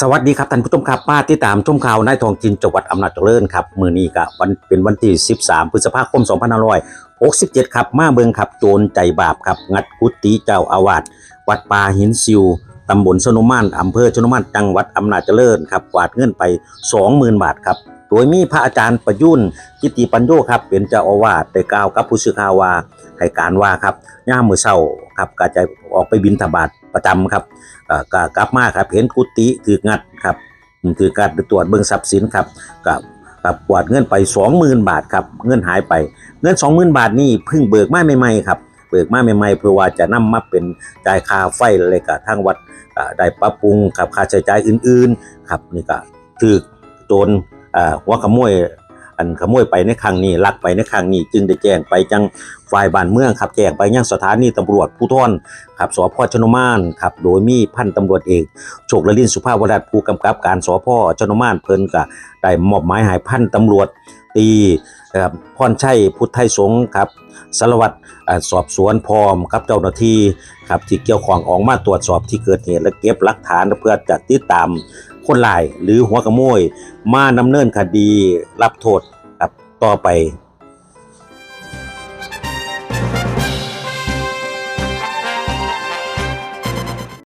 สวัสดีครับท่านผู้ชมครับมาติดตามชมข่าวนายทองจินจังหวัดอำนาจเจริญครับมือนี้กับวันเป็นวันที่ 13 พฤษภาคม 2567 ครับ มาเบิงครับโจรใจบาปครับ งัดกุฏิเจ้าอาวาสวัดป่าหินซิวตำบลชนุมานอำเภอชนุมานจังหวัดอำนาจเจริญครับกวาดเงินไป 20,000 บาทครับ โดยมีพระอาจารย์ประยุนกิติปัญโยครับ เป็นเจ้าอาวาสได้กล่าวกับผู้สื่อข่าวว่าให้การว่าครับย่ามมือเศร้าครับก็จะออกไปบินทบาทประจำครับก็กลับมาครับเห็นกุฏิถืองัดครับอืมถือการตรวจเบิ่งทรัพย์สินครับกับกับกวาดเงินไป 20,000 บาทครับเงินหายไปเงิน 20,000 บาทนี่เพิ่งเบิกมาใหม่ๆครับเบิกมาใหม่ๆเพื่อว่าจะนำมาเป็นจ่ายค่าไฟเลยกับทางวัดได้ปรับปรุงครับค่าใช้จ่ายอื่นๆครับนี่ก็ถือโจร หัวขโมยอันขโมยไปในครั้งนี้ลักไปในครั้งนี้ จึงได้แจ้งไปจังฝ่ายบ้านเมืองครับแจ้งไปยังสถานีตำรวจภูธรครับสพชนมานครับโดยมีพันตำรวจเอกโชคละลินสุภาพวรัตน์ผู้กำกับการสพชนมานเพิ่นก็ได้มอบหมายให้พันตำรวจตีครับพรชัยพุทธไทยสงครับสารวัตรสอบสวนพร้อมกับเจ้าหน้าที่ครับที่เกี่ยวข้องออกมาตรวจสอบที่เกิดเหตุและเก็บหลักฐานเพื่อจะติดตาม คนหลายหรือหัวขโมย มาดำเนินคดีรับโทษครับต่อไป